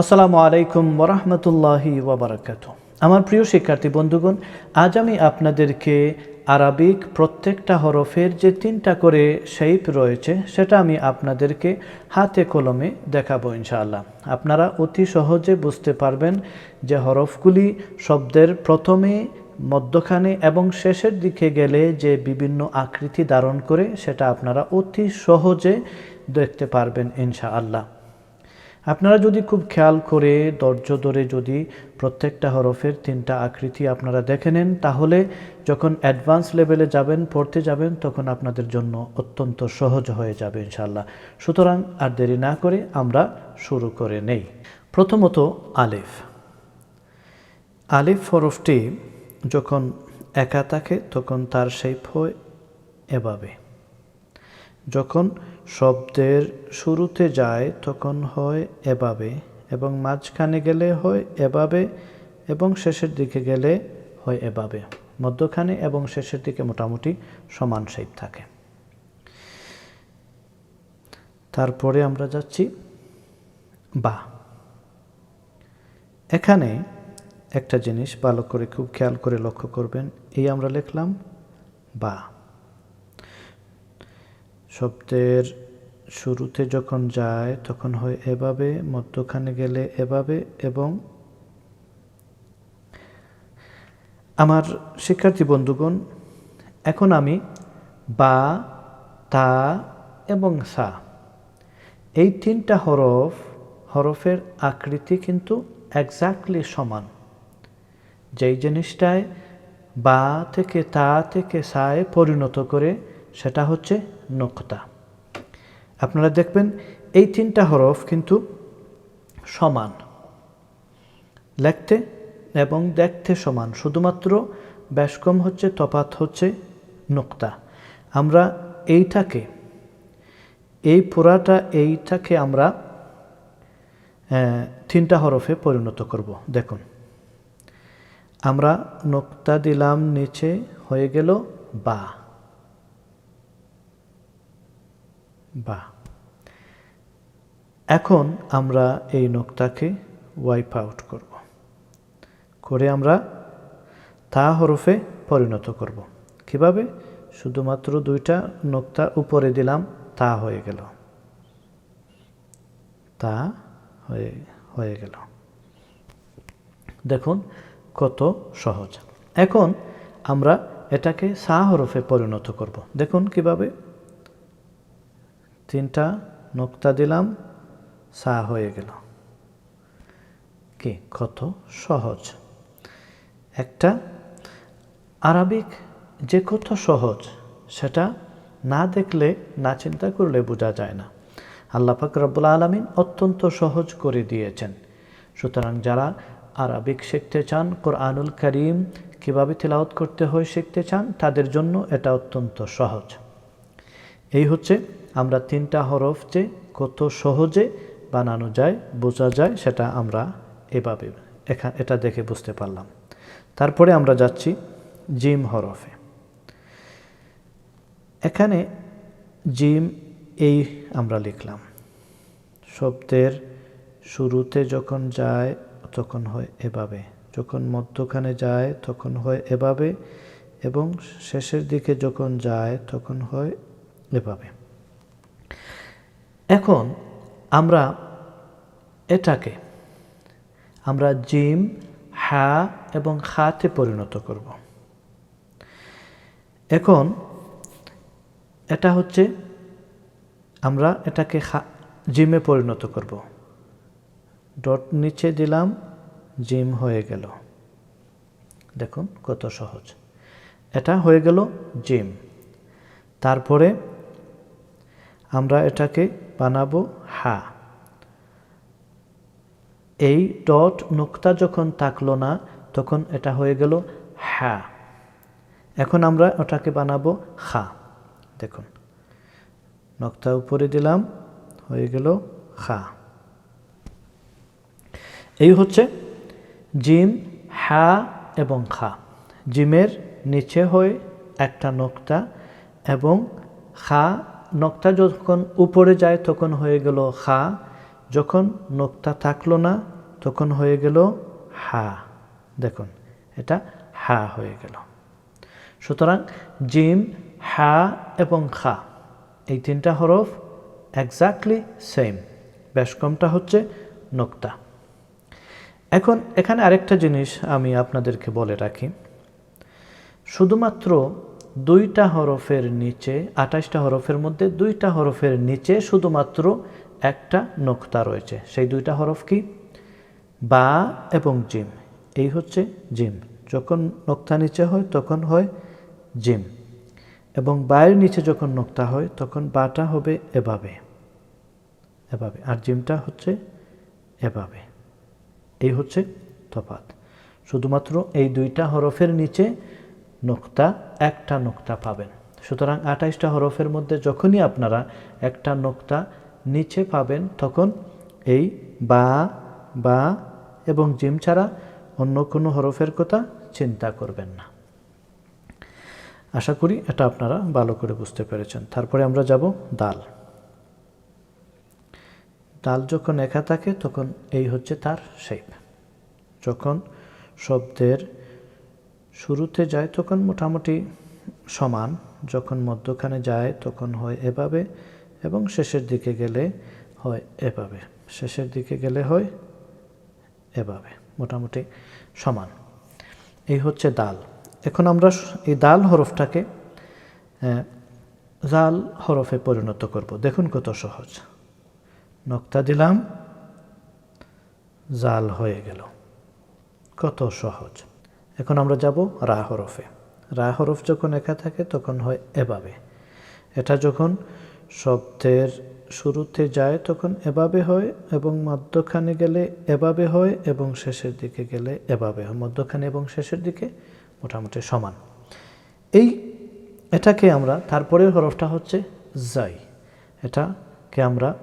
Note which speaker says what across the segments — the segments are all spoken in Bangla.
Speaker 1: আসসালামু আলাইকুম ওরহমতুল্লাহি ওবরাকাত আমার প্রিয় শিক্ষার্থী বন্ধুগণ, আজ আমি আপনাদেরকে আরবিক প্রত্যেকটা হরফের যে তিনটা করে শেপ রয়েছে, সেটা আমি আপনাদেরকে হাতে কলমে দেখাবো ইনশাআল্লাহ। আপনারা অতি সহজে বুঝতে পারবেন যে হরফগুলি শব্দের প্রথমে, মধ্যখানে এবং শেষের দিকে গেলে যে বিভিন্ন আকৃতি ধারণ করে, সেটা আপনারা অতি সহজে দেখতে পারবেন ইনশাআল্লাহ। আপনারা যদি খুব খেয়াল করে, ধৈর্য ধরে যদি প্রত্যেকটা হরফের তিনটা আকৃতি আপনারা দেখে নেন, তাহলে যখন অ্যাডভান্স লেভেলে যাবেন, পড়তে যাবেন, তখন আপনাদের জন্য অত্যন্ত সহজ হয়ে যাবে ইনশাল্লাহ সুতরাং আর দেরি না করে আমরা শুরু করে নেই। প্রথমত আলিফ। আলিফ হরফটি যখন একা থাকে, তখন তার শেপ হয় এভাবে। যখন শব্দের শুরুতে যায়, তখন হয় এভাবে, এবং মাঝখানে গেলে হয় এভাবে, এবং শেষের দিকে গেলে হয় এভাবে। মধ্যখানে এবং শেষের দিকে মোটামুটি সমান শেপ থাকে। তারপরে আমরা যাচ্ছি বা। এখানে একটা জিনিস ভালো করে খুব খেয়াল করে লক্ষ্য করবেন, এই আমরা লিখলাম বা। শব্দের শুরুতে যখন যায়, তখন হয় এভাবে, মধ্যখানে গেলে এভাবে এবং আমার শিক্ষার্থী বন্ধুগণ, এখন আমি বা, তা এবং সা। এই তিনটা হরফ, হরফের আকৃতি কিন্তু একজাক্টলি সমান। যেই জিনিসটায় বা থেকে তা থেকে সায় পরিণত করে, সেটা হচ্ছে নোকতা। আপনারা দেখবেন এই তিনটা হরফ কিন্তু সমান। লেখতে এবং দেখতে সমান। শুধুমাত্র বেশ কম হচ্ছে তফাত হচ্ছে, নোক্তা। আমরা এইটাকে, এই পুরাটা এইটাকে আমরা তিনটা হরফে পরিণত করব। দেখুন। আমরা নোক্তা দিলাম, নিচে হয়ে গেল বা। বা। এখন আমরা এই নোক্তাকে ওয়াইপ আউট করব। করে আমরা তা হরফে পরিণত করব। কীভাবে? শুধুমাত্র দুইটা নোক্তা উপরে দিলাম, তা হয়ে গেল। তা হয়ে হয়ে গেল। দেখুন কত সহজ। এখন আমরা এটাকে সা হরফে পরিণত করব। দেখুন কীভাবে তিনটা নোক্তা দিলাম, সা হয়ে গেল। কি? কত সহজ। একটা আরবিক যে কত সহজ, সেটা না দেখলে, না চিন্তা করলে বোঝা যায় না। আল্লাহ পাক রব্বুল আলমিন অত্যন্ত সহজ করে দিয়েছেন। সুতরাং যারা আরবিক শিখতে চান, কোরআনুল করিম কীভাবে তেলাওত করতে হয় শিখতে চান, তাদের জন্য এটা অত্যন্ত সহজ। এই হচ্ছে আমরা তিনটা হরফ যে কত সহজে বানানো যায়, বোঝা যায়, সেটা আমরা এভাবে এখান এটা দেখে বুঝতে পারলাম। তারপরে আমরা যাচ্ছি জিম হরফে। এখানে জিম এই আমরা লিখলাম। শব্দের শুরুতে যখন যায়, তখন হয় এভাবে। যখন মধ্যখানে যায়, তখন হয় এভাবে। এবং শেষের দিকে যখন যায়, তখন হয় এভাবে। এখন আমরা এটাকে আমরা জিম, হা এবং খাতে পরিণত করব। এখন এটা হচ্ছে আমরা এটাকে জিমে পরিণত করব। ডট নিচে দিলাম, জিম হয়ে গেল। দেখুন কত সহজ। এটা হয়ে গেল জিম। তারপরে আমরা এটাকে বানাবো, হা। এই ডট নোক্তা যখন থাকল না, তখন এটা হয়ে গেল হ্যা এখন আমরা ওটাকে বানাবো খা। দেখুন, নক্তা উপরে দিলাম, হয়ে গেল খা। এই হচ্ছে জিম হ্যা এবং খা। জিমের নিচে হয় একটা নোক্তা এবং খা নক্তা যখন উপরে যায়, তখন হয়ে গেল খা। যখন নোক্তা থাকল না, তখন হয়ে গেল হা। দেখুন, এটা হা হয়ে গেল। সুতরাং জিম হা এবং খা, এই তিনটা হরফ এক্স্যাক্টলি সেম বেশ কমটা হচ্ছে নোক্তা এখন এখানে আরেকটা জিনিস আমি আপনাদেরকে বলে রাখি। শুধুমাত্র দুইটা হরফের নিচে, আঠাশটা হরফের মধ্যে দুইটা হরফের নিচে শুধুমাত্র একটা নোক্তা রয়েছে। সেই দুইটা হরফ কি? বা এবং জিম। এই হচ্ছে জিম। যখন নোক্তা নিচে হয়, তখন হয় জিম। এবং বায়ের নিচে যখন নোক্তা হয়, তখন বাটা হবে এভাবে। এভাবে। আর জিমটা হচ্ছে এভাবে। এই হচ্ছে তফাত শুধুমাত্র এই দুইটা হরফের নিচে নোক্তা, একটা নোক্তা পাবেন। সুতরাং আঠাইশটা হরফের মধ্যে যখনই আপনারা একটা নোক্তা নিচে পাবেন, তখন এই বা বা এবং জিম ছাড়া অন্য কোনো হরফের কথা চিন্তা করবেন না। আশা করি এটা আপনারা ভালো করে বুঝতে পেরেছেন। তারপরে আমরা যাব দাল। দাল যখন একা থাকে, তখন এই হচ্ছে তার শেপ যখন শব্দের শুরুতে যায় তখন মোটামুটি সমান, যখন মধ্যখানে যায় তখন হয় এভাবে এবং শেষের দিকে গেলে হয় এভাবে। শেষের দিকে গেলে হয় এভাবে, মোটামুটি সমান। এই হচ্ছে দাল। এখন আমরা এই দাল হরফটাকে জাল হরফে পরিণত করব। দেখুন কত সহজ। নক্তা দিলাম, জাল হয়ে গেল। কত সহজ। এখন আমরা যাব রা হরফে। রা হরফ যখন একা থাকে, তখন হয় এভাবে। এটা যখন শব্দের শুরুতে যায়, তখন এভাবে হয় এবং মধ্যখানে গেলে এভাবে হয় এবং শেষের দিকে গেলে এভাবে হয়। মধ্যখানে এবং শেষের দিকে মোটামুটি সমান। এই এটাকে আমরা, তারপরের হরফটা হচ্ছে যাই। এটাকে আমরা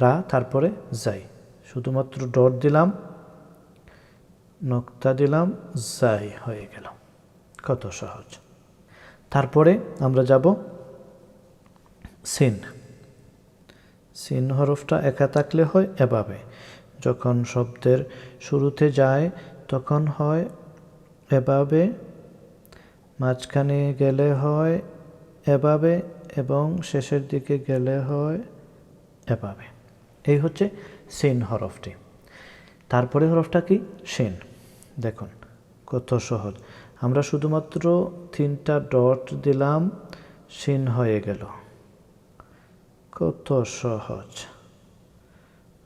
Speaker 1: রা, তারপরে যাই। শুধুমাত্র ডট দিলাম নক্তা দিলাম, যাই হয়ে গেল। কত সহজ। তারপরে আমরা যাব সিন। সিন হরফটা একা থাকলে হয় এভাবে। যখন শব্দের শুরুতে যায়, তখন হয় এভাবে, মাঝখানে গেলে হয় এভাবে এবং শেষের দিকে গেলে হয় এভাবে। এই হচ্ছে সিন হরফটি। তারপরে হরফটা কি? সেন। দেখুন, কত সহজ। আমরা শুধুমাত্র তিনটা ডট দিলাম, সিন হয়ে গেল। কত সহজ।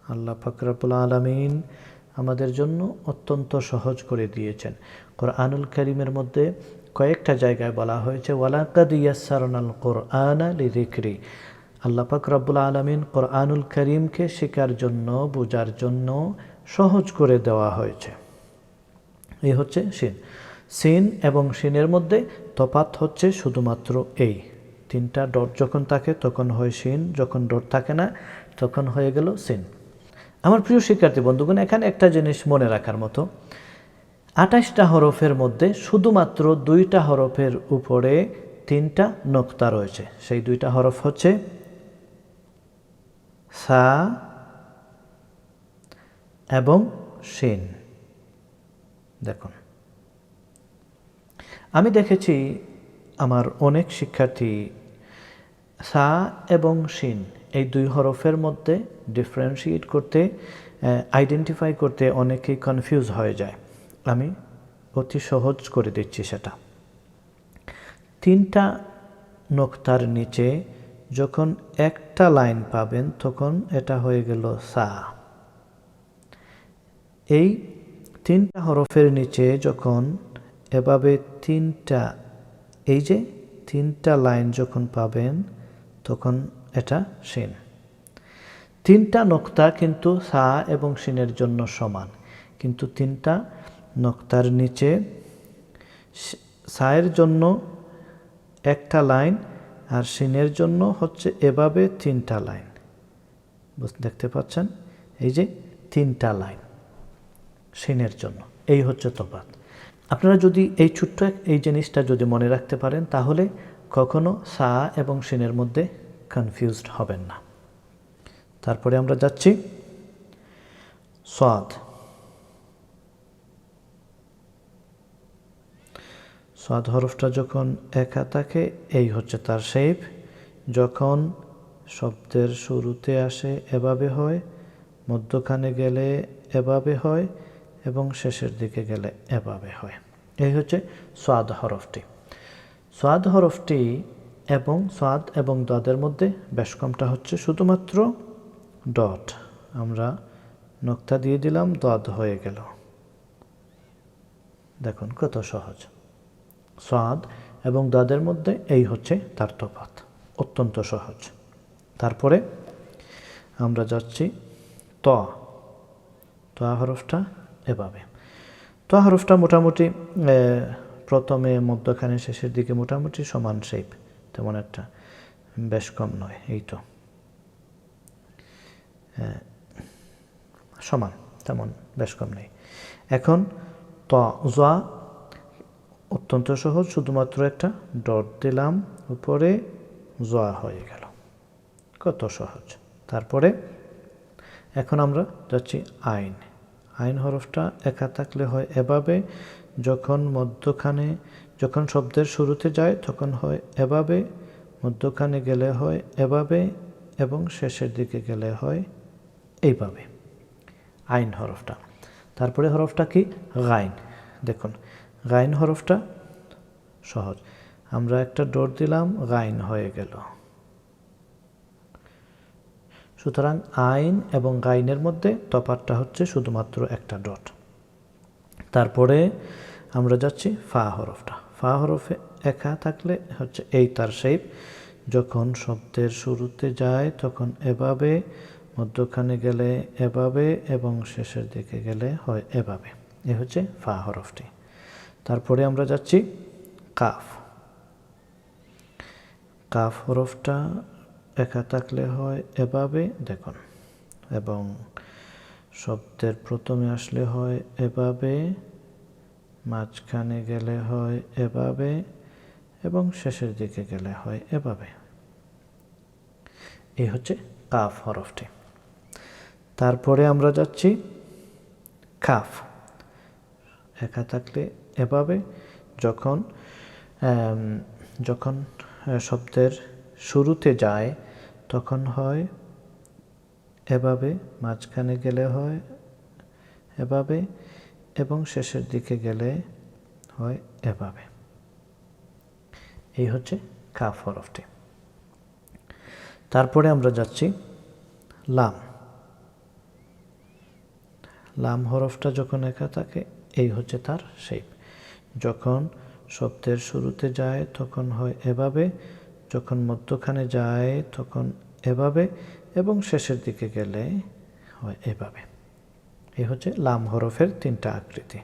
Speaker 1: আল্লাহ ফাকরাবুল আলমিন আমাদের জন্য অত্যন্ত সহজ করে দিয়েছেন। কোরআনুল করিমের মধ্যে কয়েকটা জায়গায় বলা হয়েছে, ওয়ালাকাদ ইয়াসারনাল কোরআন আলী রিকরি আল্লাহ পাক রব্বুল আলমিন কোরআনুল করিমকে শেখার জন্য, বোঝার জন্য সহজ করে দেওয়া হয়েছে। এই হচ্ছে সিন। সিন এবং সিনের মধ্যে তফাত হচ্ছে শুধুমাত্র এই। তিনটা ডট যখন থাকে, তখন হয় সিন, যখন ডট থাকে না, তখন হয়ে গেল সিন। আমার প্রিয় শিক্ষার্থী, বন্ধুগণ, এখানে একটা জিনিস মনে রাখার মতো। আঠাশটা হরফের মধ্যে শুধুমাত্র দুইটা হরফের উপরে তিনটা নক্তা রয়েছে। সেই দুইটা হরফ হচ্ছে সা এবং শিন দেখুন, আমি দেখেছি আমার অনেক শিক্ষার্থী সা এবং শিন, এই দুই হরফের মধ্যে ডিফারেন্সিয়েট করতে আইডেন্টিফাই করতে অনেকেই কনফিউজ হয়ে যায়। আমি অতি সহজ করে দিচ্ছি সেটা। তিনটা নোক্তার নিচে যখন একটা লাইন পাবেন তখন এটা হয়ে গেল সা। এই তিনটা হরফের নিচে যখন এভাবে তিনটা, এই যে তিনটা লাইন যখন পাবেন, তখন এটা সিন। তিনটা নোক্তা কিন্তু সা এবং সিনের জন্য সমান। কিন্তু তিনটা নোক্তার নিচে সায়ের জন্য একটা লাইন আর সিনের জন্য হচ্ছে এভাবে তিনটা লাইন। দেখতে পাচ্ছেন? এই যে তিনটা লাইন। সিনের জন্য। এই হচ্ছে তফাত আপনারা যদি এই ছোট্ট এই জিনিসটা যদি মনে রাখতে পারেন, তাহলে কখনো সা এবং সিনের মধ্যে কনফিউজড হবেন না। তারপরে আমরা যাচ্ছি। সাদ। সাদ হরফটা যখন একা থাকে এই হচ্ছে তার শেপ যখন শব্দের শুরুতে আসে এভাবে হয়, মধ্যখানে গেলে এভাবে হয় এবং শেষের দিকে গেলে এভাবে হয়। এই হচ্ছে সোয়াদ হরফটি। সোয়াদ হরফটি এবং সোয়াদ এবং দাদের মধ্যে বেশ কমটা হচ্ছে শুধুমাত্র ডট। আমরা নক্তা দিয়ে দিলাম, দদ হয়ে গেল। দেখুন কত সহজ। সোয়াদ এবং দাদের মধ্যে এই হচ্ছে তার তফাত অত্যন্ত সহজ। তারপরে আমরা যাচ্ছি ত। ত হরফটা এভাবে। ত হরফটা মোটামুটি প্রথমে, মধ্যখানে, শেষের দিকে মোটামুটি সমান শেপ তেমন একটা বেশ কম নয়, এই তো। সমান, তেমন বেশ কম নেই। এখন, ত, জা, অত্যন্ত সহজ, শুধুমাত্র একটা ডট দিলাম, উপরে জয়া হয়ে গেল। কত সহজ। তারপরে, এখন আমরা যাচ্ছি আইন। আইন হরফটা একা থাকলে হয় এভাবে, যখন মধ্যখানে, যখন শব্দের শুরুতে যায় তখন হয় এভাবে, মধ্যখানে গেলে হয় এভাবে এবং শেষের দিকে গেলে হয় এইভাবে। আইন হরফটা। তারপরে হরফটা কি? গাইন। দেখুন, গাইন হরফটা সহজ। আমরা একটা ডোর দিলাম, গাইন হয়ে গেল। সুতরাং আইন এবং গাইনের মধ্যে তফাতটা হচ্ছে শুধুমাত্র একটা ডট। তারপরে আমরা যাচ্ছি ফা হরফটা। ফা হরফে একা থাকলে হচ্ছে এই তার শেপ যখন শব্দের শুরুতে যায়, তখন এভাবে, মধ্যখানে গেলে এভাবে এবং শেষের দিকে গেলে হয় এভাবে। এ হচ্ছে ফা হরফটি। তারপরে আমরা যাচ্ছি কাফ। কাফ হরফটা একা থাকলে হয় এভাবে, দেখুন, এবং শব্দের প্রথমে আসলে হয় এভাবে, মাঝখানে গেলে হয় এভাবে, এবং শেষের দিকে গেলে হয় এভাবে। এই হচ্ছে কাফ হরফটি। তারপরে আমরা যাচ্ছি কাফ। একা থাকলে এভাবে, যখন যখন শব্দের শুরুতে যায়, তখন হয়, এভাবে মাঝখানে গেলে হয়, এভাবে, এবং শেষের দিকে গেলে হয়, এভাবে। এই হচ্ছে কাফ হরফটি। তারপরে আমরা যাচ্ছি লাম। লাম হরফটা যখন একা থাকে, এই হচ্ছে তার শেপ যখন শব্দের শুরুতে যায়, তখন হয় এভাবে যখন মধ্যখানে যায়, তখন এভাবে এবং শেষের দিকে গেলে হয় এভাবে। এই হচ্ছে লাম হরফের তিনটা আকৃতি।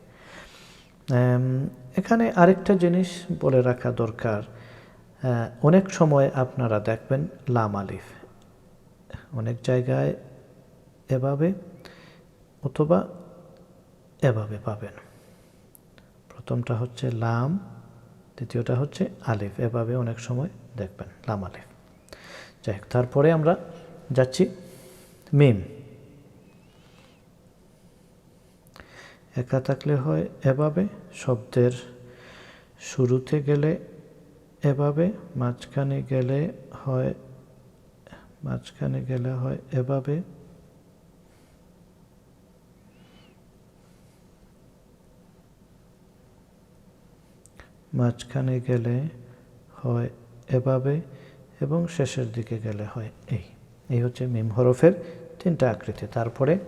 Speaker 1: এখানে আরেকটা জিনিস বলে রাখা দরকার। অনেক সময় আপনারা দেখবেন লাম আলিফ। অনেক জায়গায় এভাবে অথবা এভাবে পাবেন। প্রথমটা হচ্ছে লাম, দ্বিতীয়টা হচ্ছে আলিফ। এভাবে অনেক সময় দেখবেন, লাম আলিফ। যাই হোক, তারপরে আমরা যাচ্ছি মিম। একা থাকলে হয় এভাবে, শব্দের শুরুতে গেলে এভাবে, মাঝখানে গেলে হয়, মাঝখানে গেলে হয় এভাবে। মাঝখানে গেলে হয় এভাবে এবং শেষের দিকে গেলে হয় এই। এই হচ্ছে মিম হরফের তিনটা আকৃতি। তারপরে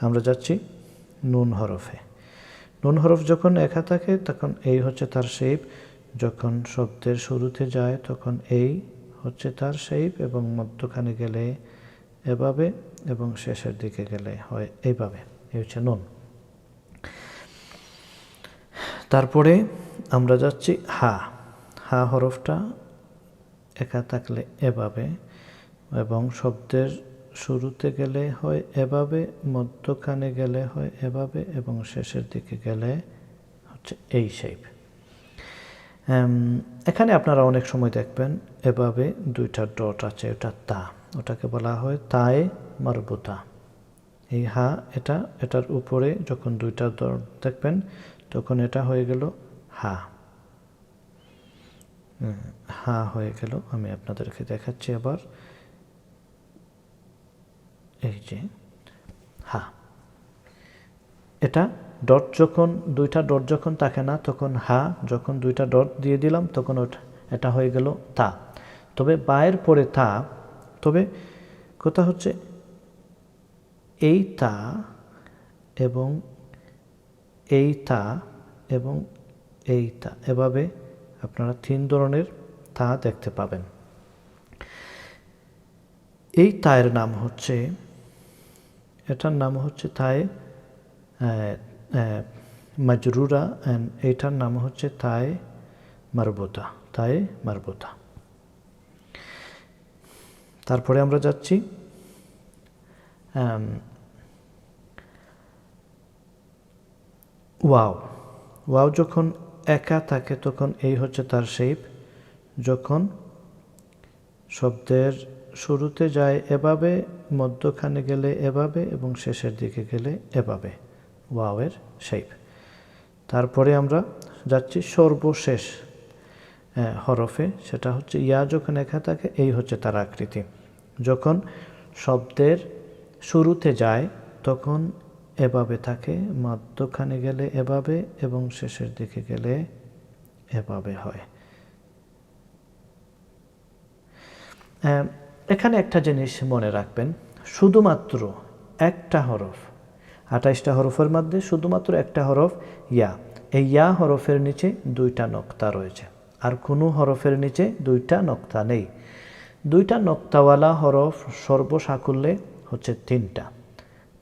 Speaker 1: আমরা যাচ্ছি নুন হরফে। নুন হরফ যখন একা থাকে, তখন এই হচ্ছে তার শেপ যখন শব্দের শুরুতে যায়, তখন এই হচ্ছে তার শেপ এবং মধ্যখানে গেলে এভাবে এবং শেষের দিকে গেলে হয় এইভাবে। এই হচ্ছে নুন। তারপরে আমরা যাচ্ছি হা। হা হরফটা একা থাকলে এভাবে এবং শব্দের শুরুতে গেলে হয় এভাবে, মধ্যখানে গেলে হয় এভাবে এবং শেষের দিকে গেলে হচ্ছে এই শেপ এখানে আপনারা অনেক সময় দেখবেন এভাবে দুইটা ডট আছে, ওটা তা। ওটাকে বলা হয় তায়ে মারবুতা। এই হা, এটা, এটার উপরে যখন দুইটা দর দেখবেন, তখন এটা হয়ে গেল হা। হা হয়ে গেল, আমি আপনাদেরকে দেখাচ্ছি আবার। এই যে, হা। এটা ডট যখন দুইটা ডট যখন থাকে না, তখন হা, যখন দুইটা ডট দিয়ে দিলাম, তখন ওটা, এটা হয়ে গেল তা। তবে বায়ের পরে তা, তবে কথা হচ্ছে এই তা এবং এই তা এবং এই তা। এভাবে আপনারা তিন ধরনের তা দেখতে পাবেন। এই তায়ের নাম হচ্ছে, এটার নাম হচ্ছে তায়ে মাজরুরা অ্যান্ড এইটার নাম হচ্ছে তায়ে মারবোতা তায়ে মারবোতা। তারপরে আমরা যাচ্ছি ওয়াও ওয়াও যখন একা থাকে তখন এই হচ্ছে তার শেপ যখন শব্দের শুরুতে যায় এভাবে মধ্যখানে গেলে এভাবে এবং শেষের দিকে গেলে এভাবে। ওয়াওয়ের শেপ তারপরে আমরা যাচ্ছি সর্বশেষ আহ, হরফে। সেটা হচ্ছে ইয়া যখন একা থাকে এই হচ্ছে তার আকৃতি। যখন শব্দের শুরুতে যায় তখন এভাবে থাকে, মধ্যখানে গেলে এভাবে এবং শেষের দিকে গেলে এভাবে হয়। এখানে একটা জিনিস মনে রাখবেন, শুধুমাত্র একটা হরফ, আঠাইশটা হরফের মধ্যে শুধুমাত্র একটা হরফ, ইয়া। এই ইয়া হরফের নিচে দুইটা নক্তা রয়েছে, আর কোনো হরফের নিচে দুইটা নক্তা নেই। দুইটা নক্তাওয়ালা হরফ সর্বসাকুল্যে হচ্ছে তিনটা।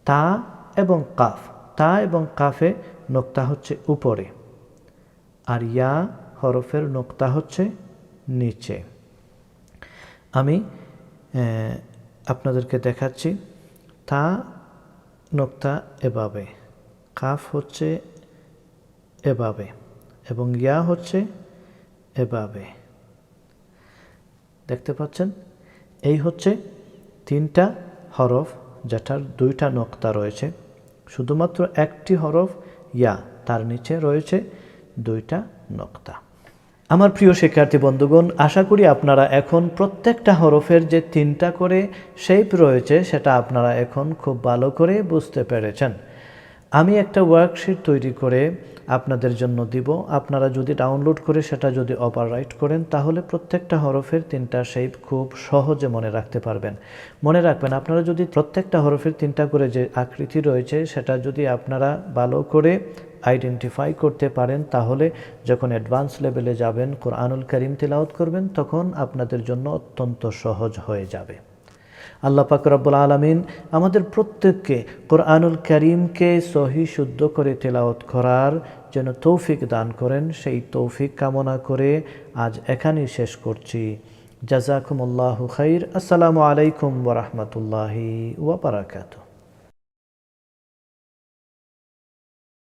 Speaker 1: তা এবং কাফ, তা এবং কাফে নক্তা হচ্ছে উপরে। আর ইয়া হরফের নক্তা হচ্ছে নিচে। আমি আপনাদেরকে দেখাচ্ছি, তা, নোক্তা এভাবে। কাফ হচ্ছে এভাবে এবং ইয়া হচ্ছে এভাবে। দেখতে পাচ্ছেন? এই হচ্ছে তিনটা হরফ, যেটার দুইটা নোক্তা রয়েছে। শুধুমাত্র একটি হরফ, ইয়া, তার নিচে রয়েছে দুইটা নক্তা। আমার প্রিয় শিক্ষার্থী বন্ধুগণ, আশা করি আপনারা এখন প্রত্যেকটা হরফের যে তিনটা করে শেপ রয়েছে, সেটা আপনারা এখন খুব ভালো করে বুঝতে পেরেছেন। আমি একটা ওয়ার্কশিট তৈরি করে আপনাদের জন্য দিব। আপনারা যদি ডাউনলোড করে সেটা যদি অপাররাইট করেন, তাহলে প্রত্যেকটা হরফের তিনটা শেপ খুব সহজে মনে রাখতে পারবেন। মনে রাখবেন, আপনারা যদি প্রত্যেকটা হরফের তিনটা করে যে আকৃতি রয়েছে, সেটা যদি আপনারা ভালো করে আইডেন্টিফাই করতে পারেন, তাহলে যখন অ্যাডভান্স লেভেলে যাবেন, কোরআনুল করিম তিলাওয়াত করবেন, তখন আপনাদের জন্য অত্যন্ত সহজ হয়ে যাবে। আল্লাহ পাক রব্বুল আলমিন আমাদের প্রত্যেককে কোরআনুল করিমকে সহি শুদ্ধ করে তেলাওত করার যেন তৌফিক দান করেন, সেই তৌফিক কামনা করে আজ এখানেই শেষ করছি। জাজাকুমুল্লাহ খাইর। আসসালামু আলাইকুম ওরহমতুল্লাহি ওবরাকাতু